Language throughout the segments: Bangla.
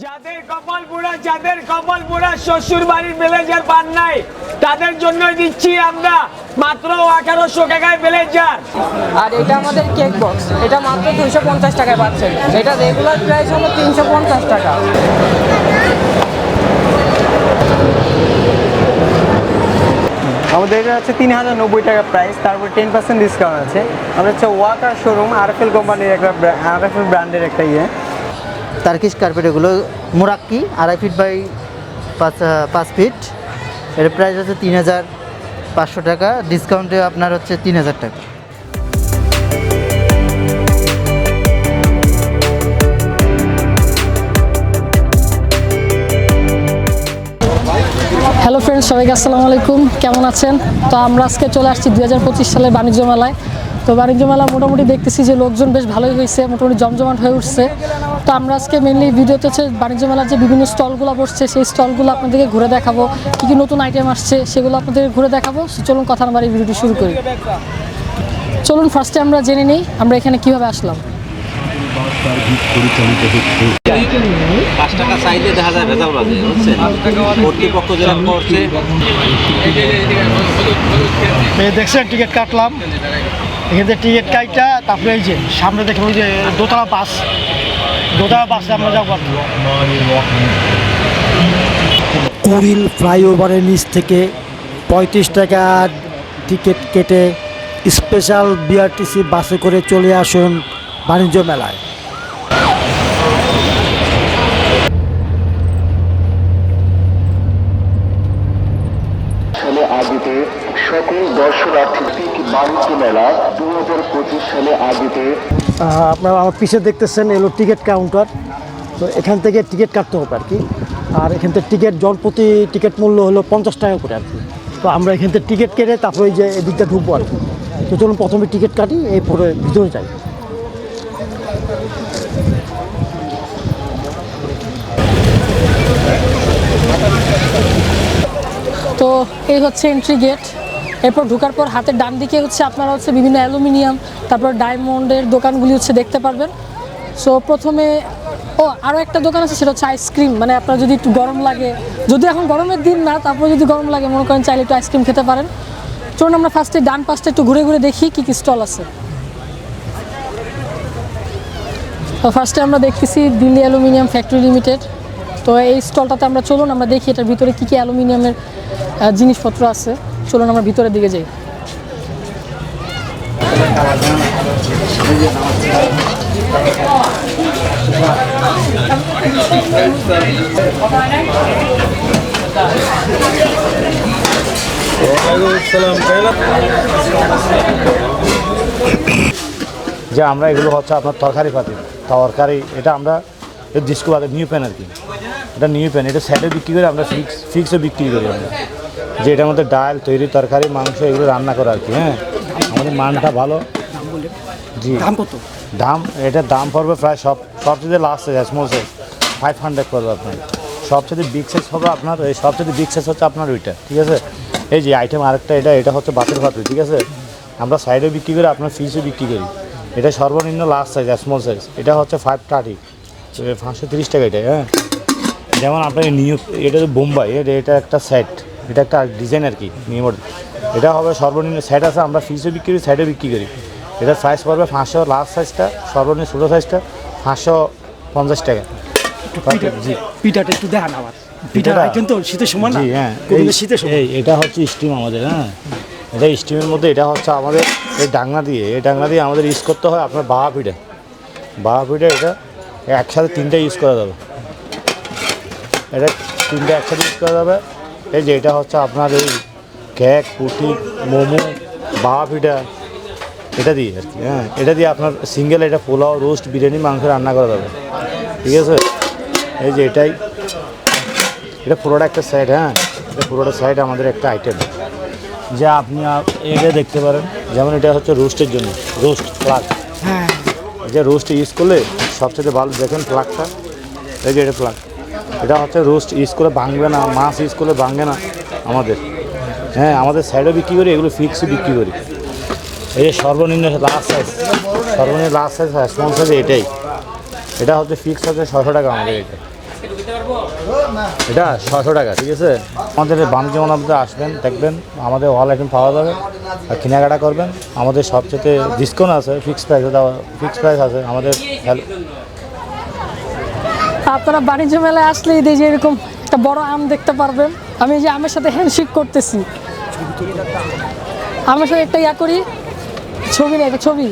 যাদের কপাল পোড়া যাদের কপাল পোড়া শ্বশুর বাড়ির ব্লেজার পান নাই তাদের জন্যই দিচ্ছি আমরা মাত্র আঠারোশো টাকায় ব্লেজার আর এটা আমাদের কেক বক্স এটা মাত্র দুইশো পঞ্চাশ টাকায় পাচ্ছেন। এটা রেগুলার প্রাইস হলো তিনশো পঞ্চাশ টাকা। আমাদের এটা হচ্ছে তিন হাজার নব্বই টাকা প্রাইস তারপর টেন পার্সেন্ট ডিসকাউন্ট আছে। আমরা হচ্ছে ওয়াকার শোরুম আরএফএল কোম্পানির একটা আরএফএল ব্র্যান্ডের একটা ইয়ে। টার্কিশ কার্পেট এগুলো মোরাক্কি, আড়াই ফিট বাই পাঁচ পাঁচ ফিট এর প্রাইস হচ্ছে তিন হাজার পাঁচশো টাকা। ডিসকাউন্টে আপনার হচ্ছে তিন হাজার টাকা। হ্যালো ফ্রেন্ডস সবাইকে আসসালামু আলাইকুম। কেমন আছেন? তো আমরা আজকে চলে আসছি দু হাজার পঁচিশ সালে বাণিজ্য মেলায় তো বাণিজ্য মেলা মোটামুটি দেখতেছি যে লোকজন বেশ ভালোই হয়েছে মোটামুটি জমজমাট হয়ে উঠছে। তো আমরা আজকে মেনলি ভিডিওতে হচ্ছে বাণিজ্য মেলার যে বিভিন্ন স্টলগুলো বসছে সেই স্টলগুলো আপনাদেরকে ঘুরে দেখাবো। কী কী নতুন আইটেম আসছে সেগুলো আপনাদেরকে ঘুরে দেখাবো। চলুন কথা আমার এই ভিডিওটি শুরু করি। চলুন ফার্স্টে আমরা জেনে নিই আমরা এখানে কীভাবে আসলাম। পাঁচ টাকা চাইলে দেখা যায় ভেজাল বাজে বুঝছেন? কর্তৃপক্ষ যেটা করছে। দেখছেন টিকিট কাটলাম। এখান থেকে টিকিট কাইটা, তারপরে এই যে সামনে দেখে ওই যে দোতলা বাস। দোতলা বাসে আমরা যাব কুড়িল ফ্লাইওভারের নিচ থেকে পঁয়ত্রিশ টাকা টিকিট কেটে স্পেশাল বিআরটিসি বাসে করে চলে আসুন বাণিজ্য মেলায় সালে আদিতে সকল দর্শনার্থী বাণিজ্য মেলা দু হাজার পঁচিশ সালে আদিতে আপনারা আমার পিছে দেখতেছেন এলো টিকিট কাউন্টার। তো এখান থেকে টিকিট কাটতে হবে আর কি। আর এখান থেকে টিকিট জন প্রতি টিকিট মূল্য হলো পঞ্চাশ টাকা করে আর কি। তো আমরা এখান থেকে টিকিট কেটে তারপরে এই যে এদিকটা ঢুকবো আর কি। তো চলুন প্রথমে টিকিট কাটি এরপরে ভিতরে যাই। তো এই হচ্ছে এন্ট্রি গেট এরপর ঢোকার পর হাতের ডান দিকে হচ্ছে আপনারা হচ্ছে বিভিন্ন অ্যালুমিনিয়াম, তারপর ডায়মন্ডের দোকানগুলি হচ্ছে দেখতে পারবেন। সো প্রথমে, ও আরও একটা দোকান আছে, সেটা হচ্ছে আইসক্রিম মানে আপনার যদি একটু গরম লাগে, যদি এখন গরমের দিন না, তারপর যদি গরম লাগে, মনে করেন চাইলে একটু আইসক্রিম খেতে পারেন। চলুন আমরা ফার্স্টে ডান পাশটা একটু ঘুরে ঘুরে দেখি কী কী স্টল আছে। তো ফার্স্টে আমরা দেখতেছি দিল্লি অ্যালুমিনিয়াম ফ্যাক্টরি লিমিটেড। তো এই স্টলটাতে আমরা চলুন, আমরা দেখি এটার ভিতরে কী কী অ্যালুমিনিয়ামের জিনিসপত্র আছে। চলুন আমরা ভিতরের দিকে যাই। যে আমরা এগুলো হচ্ছে আপনার তরকারি পাতি। তরকারি, এটা আমরা ডিস্কো নিউ প্যান আর কি। এটা নিউ প্যান এটা স্যাটে বিক্রি করে আমরা ফিক্স ফিক্সও বিক্রি করি আমরা। যে এটার মধ্যে ডাল তৈরি তরকারি মাংস এগুলো রান্না করা আর কি হ্যাঁ? আমাদের মানটা ভালো। জি। দাম কত? দাম এটার দাম পড়বে প্রায় সব সবচেয়ে last size small size five hundred পড়বে আপনার। সবচেয়ে বিগ সাইজ হবে আপনার এই সবচেয়ে বিগ সাইজ হচ্ছে আপনার ওইটা ঠিক আছে? এই যে আইটেম আরেকটা এটা এটা হচ্ছে বাতের পাত্র ঠিক আছে? আমরা সাইডে বিক্রি করি আপনার ফিসে বিক্রি করি। এটা সর্বনিম্ন লাস্ট সাইজ স্মল সাইজ এটা হচ্ছে ফাইভ থার্টি পাঁচশো তিরিশ টাকা এটা হ্যাঁ? যেমন আপনার নিউ এটা তো বোম্বাই এটা এটা একটা সেট এটা একটা ডিজাইন আর কি মডেল এটা হবে সর্বনিম্ন সেট আছে আমরা ফিসে বিক্রি করি সাইডে বিক্রি করি। এটার প্রাইস পড়বে পাঁচশো লাস্ট সাইজটা সর্বনিম্ন ছোটো সাইজটা পাঁচশো পঞ্চাশ টাকা। জি। পিঠাটা একটু দেখান আবার। পিঠাটা পিঠাটা? আইটেম তো শীতের সময় জি হ্যাঁ। শীতের সময়। এটা হচ্ছে স্টিম আমাদের হ্যাঁ। এটা স্টিমের মধ্যে এটা হচ্ছে আমাদের এই ডাংনা দিয়ে এই ডাংনা দিয়ে আমাদের ইউজ করতে হয় আপনার বাহা পিঠে। বাহা পিঠে এটা একসাথে তিনটা ইউজ করা যাবে। এটা তিনটা একসাথে ইউজ করা যাবে। এই যে এটা হচ্ছে আপনার এই কেক পুটি মোমো বাহা পিঠা এটা দিয়ে আর কি হ্যাঁ। এটা দিয়ে আপনার সিঙ্গেল এটা পোলাও রোস্ট বিরিয়ানি মাংস রান্না করা যাবে। ঠিক আছে? এই যে এটাই। এটা পুরোটা একটা সাইড হ্যাঁ। এটা পুরোটা সাইড আমাদের একটা আইটেম যা আপনি এটা দেখতে পারেন। যেমন এটা হচ্ছে রোস্টের জন্য রোস্ট প্লাগ হ্যাঁ। যে রোস্ট ইউজ করলে সবচেয়ে ভালো দেখেন প্লাগটা এই যে এটা প্লাগ এটা হচ্ছে রোস্ট ইউজ করে ভাঙবে না, মাছ ইউজ করলে ভাঙবে না আমাদের। হ্যাঁ আমাদের সাইডে বিক্রি করি, এগুলো ফিক্সে বিক্রি করি। এই যে সর্বনিম্ন লাস্ট সাইজ সর্বনিম্ন লাস্ট সাইজ স্মল সাইজ এটাই। এটা হচ্ছে ফিক্স আছে ছশো টাকা আমাদের এটা। এটা ছশো টাকা, ঠিক আছে? আমাদের বাণিজ্য মেলাতে আসবেন, দেখবেন আমাদের অল আইটেম পাওয়া যাবে, আর কেনাকাটা করবেন। আমাদের সবচেয়ে ডিসকাউন্ট আছে ফিক্সড প্রাইস ফিক্সড প্রাইস আছে আমাদের। আপনারা বাণিজ্য মেলায় আসলে এই যে এরকম একটা বড় আম দেখতে পারবেন। আমি এই যে আমের সাথে হ্যান্ডশেক করতেছি। আমের সাথে একটা ইয়া করি। ছবি না একটা ছবি।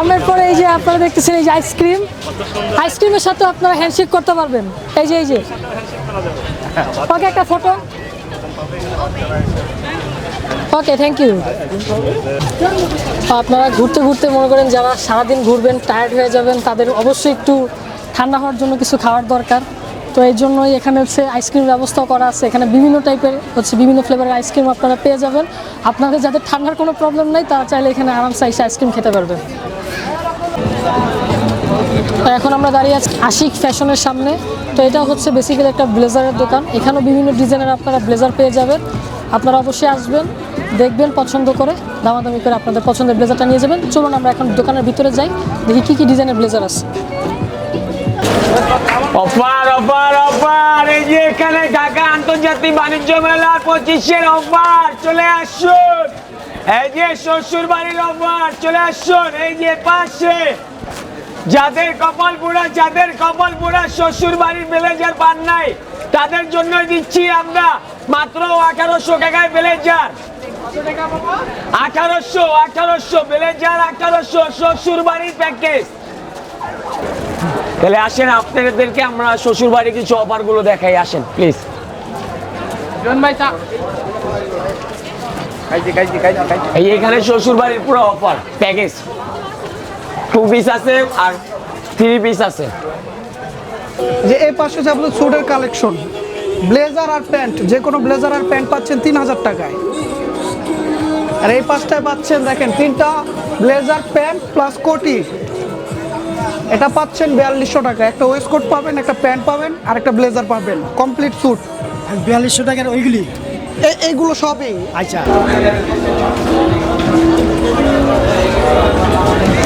আমের পরে এই যে আপনারা দেখতেছেন এই যে আইসক্রিম আইসক্রিমের সাথে আপনারা হ্যান্ডশেক করতে পারবেন। এই যে এই যে। ওকে, একটা ফটো ওকে থ্যাংক ইউ আপনারা ঘুরতে ঘুরতে মনে করেন যারা সারাদিন ঘুরবেন টায়ার্ড হয়ে যাবেন, তাদের অবশ্যই একটু ঠান্ডা হওয়ার জন্য কিছু খাওয়ার দরকার। তো এই জন্যই এখানে হচ্ছে আইসক্রিম ব্যবস্থা করা আছে। এখানে বিভিন্ন টাইপের হচ্ছে বিভিন্ন ফ্লেভারের আইসক্রিম আপনারা পেয়ে যাবেন। আপনাদের যাদের ঠান্ডার কোনো প্রবলেম নাই, তারা চাইলে এখানে আরামসে এসে আইসক্রিম খেতে পারবেন তো এখন আমরা দাঁড়িয়ে আছি আশিক ফ্যাশনের সামনে। তো এটা হচ্ছে বেসিক্যালি একটা ব্লেজারের দোকান। এখানেও বিভিন্ন ডিজাইনের আপনারা ব্লেজার পেয়ে যাবেন। আপনারা অবশ্যই আসবেন। দেখবেন, পছন্দ করে, দামাদামি করে আপনাদের পছন্দের ব্লেজারটা নিয়ে যাবেন। চলুন আমরা এখন দোকানের ভিতরে যাই, দেখি কী কী ডিজাইনের ব্লেজার আছে। অফার অফার অফার, এই যে এখানে ঢাকা আন্তর্জাতিক বাণিজ্য মেলা পঁচিশের অফার, চলে আসুন। এই যে শ্বশুর বাড়ির অফার, চলে আসুন, এই যে পাশে। যাদের কপাল পোড়া যাদের কপাল পোড়া শ্বশুর বাড়ির ব্লেজার পান নাই, তাদের জন্য দিচ্ছি আমরা মাত্র আঠারোশো টাকায় ব্লেজার। আঠারোশো আঠারোশো ব্লেজার আঠারোশো শ্বশুর বাড়ির প্যাকেজ তাহলে আসেন আপনাদেরকে আমরা শ্বশুর বাড়ি কিছু অফারগুলো দেখাই আসেন প্লিজ এই এখানে শ্বশুর বাড়ির পুরো অফার প্যাকেজ টু পিস আছে আর থ্রি পিস আছে। যে এই পাশে হচ্ছে আপনাদের স্যুটের কালেকশন ব্লেজার আর প্যান্ট যে কোনো ব্লেজার আর প্যান্ট পাচ্ছেন তিন হাজার টাকায়। আর এই পাঁচটায় পাচ্ছেন দেখেন তিনটা ব্লেজার প্যান্ট প্লাস কোটি। এটা পাচ্ছেন বিয়াল্লিশশো টাকা। একটা ওয়েস্ট কোট পাবেন একটা প্যান্ট পাবেন আর একটা ব্লেজার পাবেন। কমপ্লিট স্যুট বিয়াল্লিশশো টাকার ওইগুলি? এইগুলো সবই। আচ্ছা।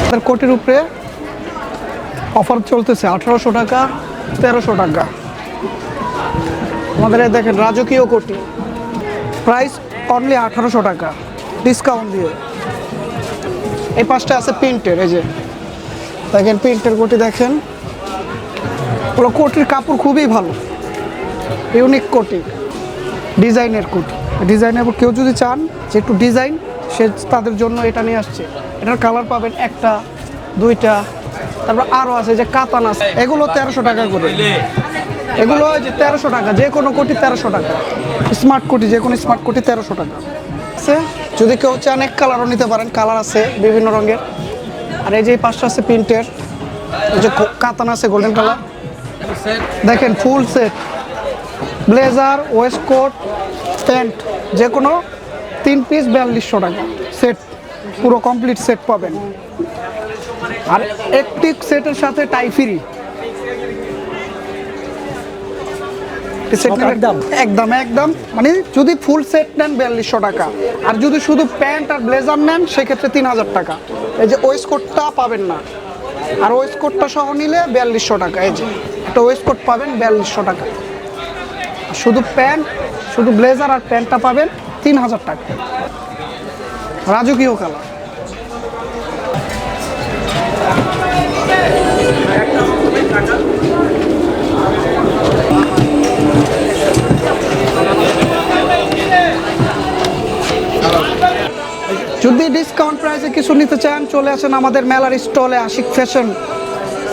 তার কোটির উপরে অফার চলতেছে আঠারোশো টাকা তেরোশো টাকা। আমাদের দেখেন রাজকীয় কোটি। প্রাইস অনলি আঠারোশো টাকা। ডিসকাউন্ট দিয়ে। এই পাঁচটা আছে প্রিন্টের, এই যে। দেখেন প্রিন্টের কোটি, দেখেন। ওগুলো কোটির কাপড় খুবই ভালো। ইউনিক কোটি। ডিজাইনের কোটি। ডিজাইনের কেউ যদি চান যে একটু ডিজাইন, সে তাদের জন্য এটা নিয়ে আসছে। এটার কালার পাবেন একটা, দুইটা, তারপর আরও আছে যে কাতান আছে। এগুলো তেরোশো টাকা করে। এগুলো যে তেরোশো টাকা, যে কোনো কোটি তেরোশো টাকা। স্মার্ট কোটি, যে কোনো স্মার্ট কোটি তেরোশো টাকা। আছে। যদি কেউ চান এক কালারও নিতে পারেন, কালার আছে বিভিন্ন রঙের। আর এই যে পাঁচটা আছে প্রিন্টের। এই যে কাতান আছে গোল্ডেন কালার দেখেন full set blazer waistcoat pant যে কোনো তিন পিস বিয়াল্লিশশো টাকা। সেট পুরো কমপ্লিট সেট পাবেন। আর একটি সেটের সাথে টাই ফ্রি একদম। একদম একদম। মানে যদি ফুল সেট নেন বিয়াল্লিশশো টাকা। আর যদি শুধু প্যান্ট আর ব্লেজার নেন সেক্ষেত্রে তিন হাজার টাকা। এই যে ওয়েস্ট কোটটা পাবেন না। আর ওয়েস্ট কোটটা সহ নিলে বিয়াল্লিশশো টাকা। এই যে একটা ওয়েস্ট কোট পাবেন বিয়াল্লিশশো টাকা। শুধু প্যান্ট শুধু ব্লেজার আর প্যান্টটা পাবেন তিন হাজার টাকা। রাজকীয় কালার যদি ডিসকাউন্ট প্রাইসে কিছু নিতে চান, চলে আসেন আমাদের মেলার স্টলে Ashik fashion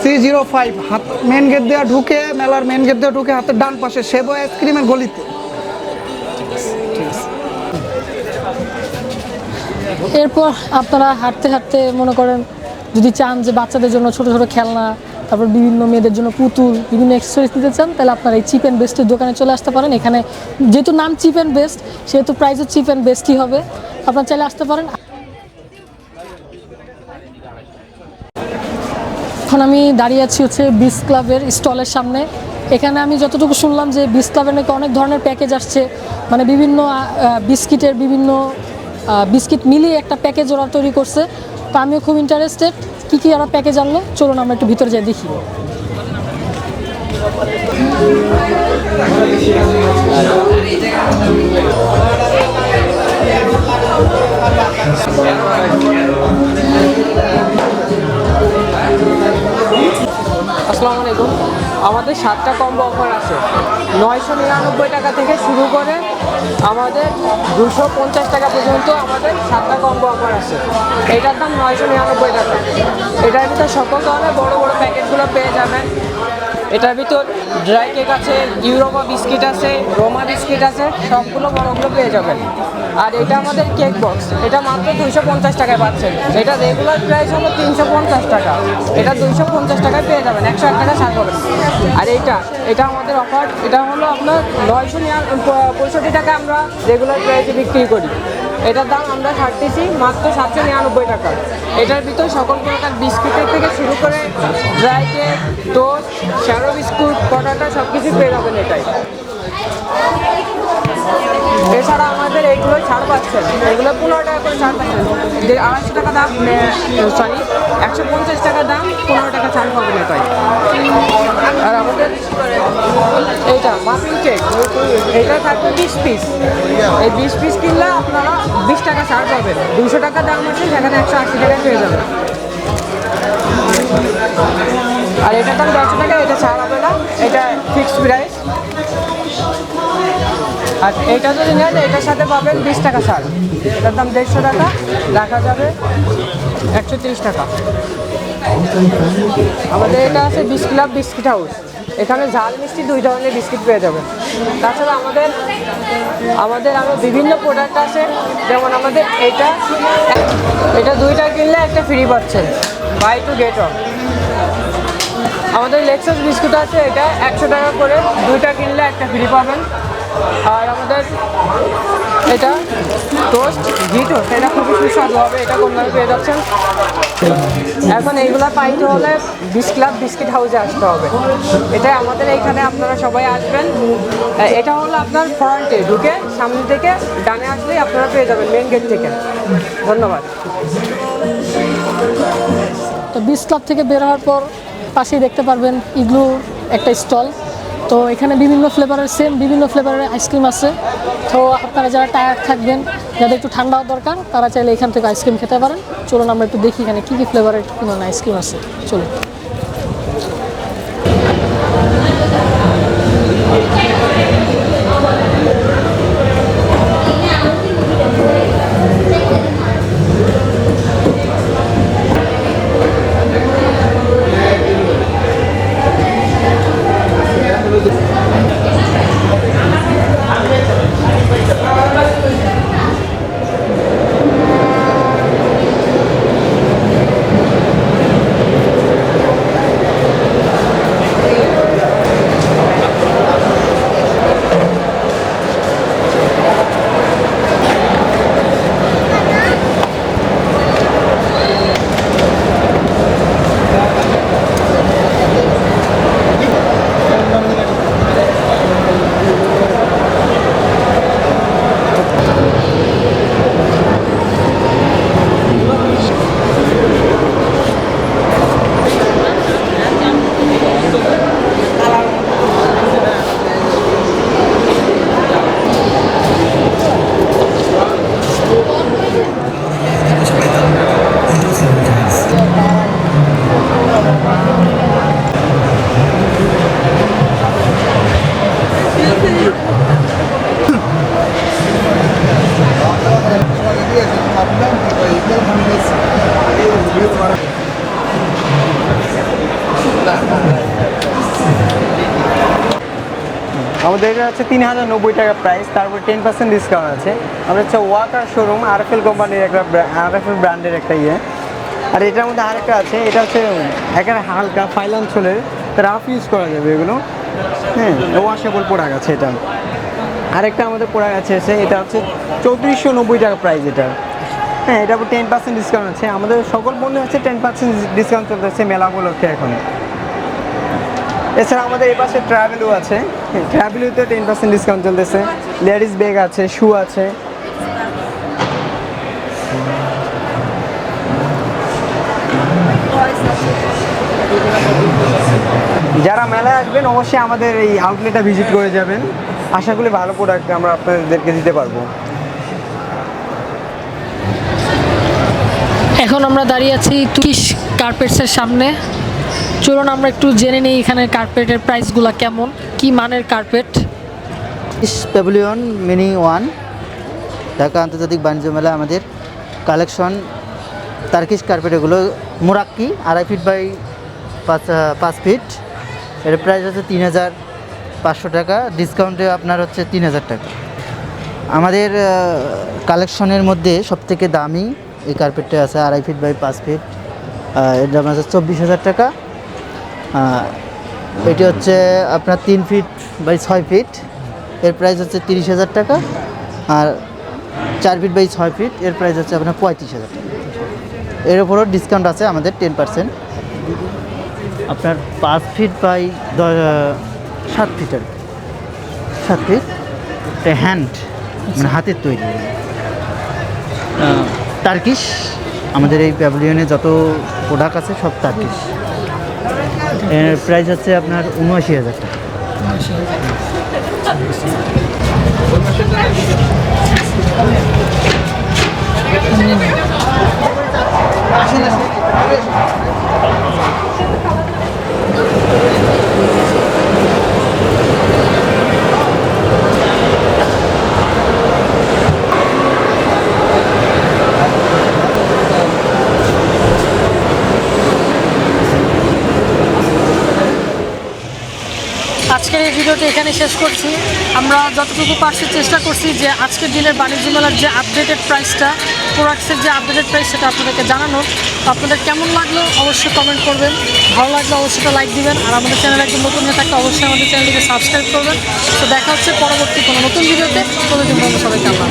C zero five হাত মেন গেট দেওয়া ঢুকে, মেলার মেন গেট দেওয়া ঢুকে হাতের ডান পাশে সেবো আইসক্রিমের গলিতে। এরপর আপনারা হাঁটতে হাঁটতে মনে করেন, যদি চান যে বাচ্চাদের জন্য ছোট ছোট খেলনা, তারপর বিভিন্ন মেয়েদের জন্য পুতুল, বিভিন্ন অ্যাক্সেসরিজ নিতে চান, তাহলে আপনারা এই চিপ অ্যান্ড বেস্টের দোকানে চলে আসতে পারেন। এখানে যেহেতু নাম চিপ অ্যান্ড বেস্ট সেহেতু প্রাইসও চিপ অ্যান্ড বেস্টই হবে। আপনারা চাইলে আসতে পারেন। এখন আমি দাঁড়িয়ে আছি হচ্ছে বিস ক্লাবের স্টলের সামনে। এখানে আমি যতটুকু শুনলাম যে বিস ক্লাবের নাকি অনেক ধরনের প্যাকেজ আসছে। মানে বিভিন্ন বিস্কিটের বিভিন্ন বিস্কিট মিলিয়ে একটা প্যাকেজ ওরা তৈরি করছে। তো আমিও খুব ইন্টারেস্টেড কী কী ওরা প্যাকেজ আনলো? চলুন আমরা একটু ভিতরে যাই, দেখি। আসসালামু আমাদের সাতটা কম্বো অফার আছে। নয়শো নিরানব্বই টাকা থেকে শুরু করে আমাদের দুশো পঞ্চাশ টাকা পর্যন্ত আমাদের সাতটা কম্বো অফার আছে। এটার দাম নয়শো নিরানব্বই টাকা। এটার ভিতরে সকল ধরনের বড় বড় প্যাকেটগুলো পেয়ে যাবেন। এটার ভিতর ড্রাই কেক আছে ইউরোপা বিস্কিট আছে রোমা বিস্কিট আছে, সবগুলো বড়গুলো পেয়ে যাবেন। আর এটা আমাদের কেক বক্স এটা মাত্র দুইশো পঞ্চাশ টাকায় পাচ্ছেন। এটা রেগুলার প্রাইস হলো তিনশো পঞ্চাশ টাকা। এটা দুইশো পঞ্চাশ টাকায় পেয়ে যাবেন, একশো এক টাকা ছাড় পাবেন আর এইটা, এটা আমাদের অফার এটা হলো আপনার নয়শো পঁয়ষট্টি টাকা আমরা রেগুলার প্রাইসে বিক্রি করি। এটার দাম আমরা ছাড়তেছি মাত্র সাতশো নিরানব্বই টাকা। এটার ভিতর সকল প্রকার বিস্কুটের থেকে শুরু করে ড্রাই কেক টোস্ট শ্যারো বিস্কুট পটাটা সব কিছু পেয়ে যাবেন এটাই। এছাড়া আমাদের এইগুলো ছাড় পাচ্ছেন। এগুলো পনেরো টাকা করে ছাড় পাচ্ছেন। যে আড়াইশো টাকা দাম সরি একশো পঞ্চাশ টাকা দাম, পনেরো টাকা ছাড় পাবেন এটাই। আর আমাদের এইটা মাফিন কেক এটা থাকবে বিশ পিস এই বিশ পিস কিনলে আপনারা বিশ টাকা ছাড় পাবেন। দুশো টাকা দাম আছে, সেখানে একশো আশি টাকায় পেয়ে যাবেন আর এটা দাম দশশো টাকা, এটা ছাড় হবে না। এটা ফিক্সড প্রাইস আর এটা যদি নেন, এটার সাথে পাবেন বিশ টাকা ছাড়। এটার দাম দেড়শো টাকা, রাখা যাবে একশো তিরিশ টাকা। আমাদের এটা আছে বিশ ক্লাব বিস্কিট হাউস এখানে ঝাল মিষ্টি দুই ধরনের বিস্কিট পেয়ে যাবেন তাছাড়া আমাদের আমাদের আরও বিভিন্ন প্রোডাক্ট আছে। যেমন আমাদের এটা এটা দুইটা কিনলে একটা ফ্রি পাচ্ছেন। বাই টু গেট অফ আমাদের লেক্সাস বিস্কুট আছে এটা একশো টাকা করে। দুইটা কিনলে একটা ফ্রি পাবেন। আর আমাদের এটা টোস্ট ঘি টোস্ট এটা খুবই সুস্বাদু হবে, এটা কোন দামে পেয়ে যাচ্ছেন? এখন এইগুলো পাইতে হলে বিশ ক্লাব বিস্কিট হাউসে আসতে হবে। এটা আমাদের এইখানে আপনারা সবাই আসবেন। এটা হলো আপনার ফ্রন্টে ঢুকে, সামনে থেকে ডানে আসলেই আপনারা পেয়ে যাবেন মেন গেট থেকে। ধন্যবাদ। তো বিচ ক্লাব থেকে বের হওয়ার পর পাশেই দেখতে পারবেন, ইগলুর একটা স্টল তো এখানে বিভিন্ন ফ্লেভারের সেম বিভিন্ন ফ্লেভারের আইসক্রিম আছে। তো আপনারা যারা টায়ার থাকবেন, যাদের একটু ঠান্ডা দরকার, তারা চাইলে এখান থেকে আইসক্রিম খেতে পারেন। চলুন আমরা একটু দেখি এখানে কী কী ফ্লেভারের কোনো আইসক্রিম আছে। চলুন। হচ্ছে তিন হাজার নব্বই টাকা প্রাইস তারপর টেন পার্সেন্ট ডিসকাউন্ট আছে। আমরা হচ্ছে ওয়াকার শোরুম আরএফএল কোম্পানির একটা আরএফএল ব্র্যান্ডের একটা ইয়ে। আর এটার মধ্যে আরেকটা আছে, এটা হচ্ছে একেবারে হালকা ফাইল অঞ্চলের রাফ ইউজ করা যাবে এগুলো। হ্যাঁ ওয়াশেবল প্রোডাক্ট আছে এটা। আরেকটা আমাদের প্রোডাক্ট আছে এসে এটা হচ্ছে চৌত্রিশশো নব্বই টাকা প্রাইস এটা। হ্যাঁ এটা টেন পার্সেন্ট ডিসকাউন্ট আছে। আমাদের সকল পণ্য হচ্ছে টেন পার্সেন্ট ডিসকাউন্ট চলতেছে মেলা উপলক্ষে এখন। এছাড়া আমাদের এই পাশে ট্রাভেলও আছে। ট্রাভেলুতে টেন পার্সেন্ট ডিসকাউন্ট চলতেছে। লেডিস ব্যাগ আছে শু আছে। যারা মেলায় আসবেন, অবশ্যই আমাদের এই আউটলেটটা ভিজিট করে যাবেন। আশা করি ভালো প্রোডাক্ট আমরা আপনাদেরকে দিতে পারব। এখন আমরা দাঁড়িয়ে আছি তুর্কিশ কার্পেটসের সামনে। চলুন আমরা একটু জেনে নিই এখানে কার্পেটের প্রাইসগুলো কেমন, কি মানের carpet? Pavilion mini one Dhaka আন্তর্জাতিক বাণিজ্য মেলা আমাদের কালেকশন তার্কিশ কার্পেট এগুলো, মোরাক্কি, আড়াই ফিট বাই পাঁচ পাঁচ ফিট এর প্রাইস হচ্ছে তিন হাজার পাঁচশো টাকা ডিসকাউন্টে আপনার হচ্ছে তিন হাজার টাকা। আমাদের কালেকশনের মধ্যে সবথেকে দামি এই কার্পেটটা আছে, আড়াই ফিট বাই পাঁচ ফিট এর দাম আছে চব্বিশ হাজার টাকা। এটি হচ্ছে আপনার তিন ফিট বাই ছয় ফিট এর প্রাইস হচ্ছে তিরিশ হাজার টাকা। আর চার ফিট বাই ছয় ফিট এর প্রাইস হচ্ছে আপনার পঁয়ত্রিশ হাজার টাকা। এর উপরও ডিসকাউন্ট আছে আমাদের টেন পার্সেন্ট আপনার পাঁচ ফিট বাই সাত ফিটের সাত ফিট হ্যান্ড মানে হাতের তৈরি। টার্কিশ আমাদের এই প্যাভিলিয়নে যত প্রোডাক্ট আছে সব টার্কিশ এর প্রাইস হচ্ছে আপনার উনআশি হাজার টাকা। আজকের এই ভিডিওটি এখানে শেষ করছি। আমরা যতটুকু পারছি চেষ্টা করছি যে আজকের দিনের বাণিজ্য মেলার যে আপডেটেড প্রাইসটা প্রোডাক্টসের যে আপডেটেড প্রাইস সেটা আপনাদেরকে জানানোর। আপনাদের কেমন লাগল অবশ্যই কমেন্ট করবেন। ভালো লাগলে অবশ্যই লাইক দিবেন। আর আমাদের চ্যানেলে একজন নতুন হয়ে থাকলে অবশ্যই আমাদের চ্যানেলটিকে সাবস্ক্রাইব করবেন। তো দেখা হচ্ছে পরবর্তী কোনো নতুন ভিডিওতে। ততদিন পর্যন্ত সবাইকে আল্লাহ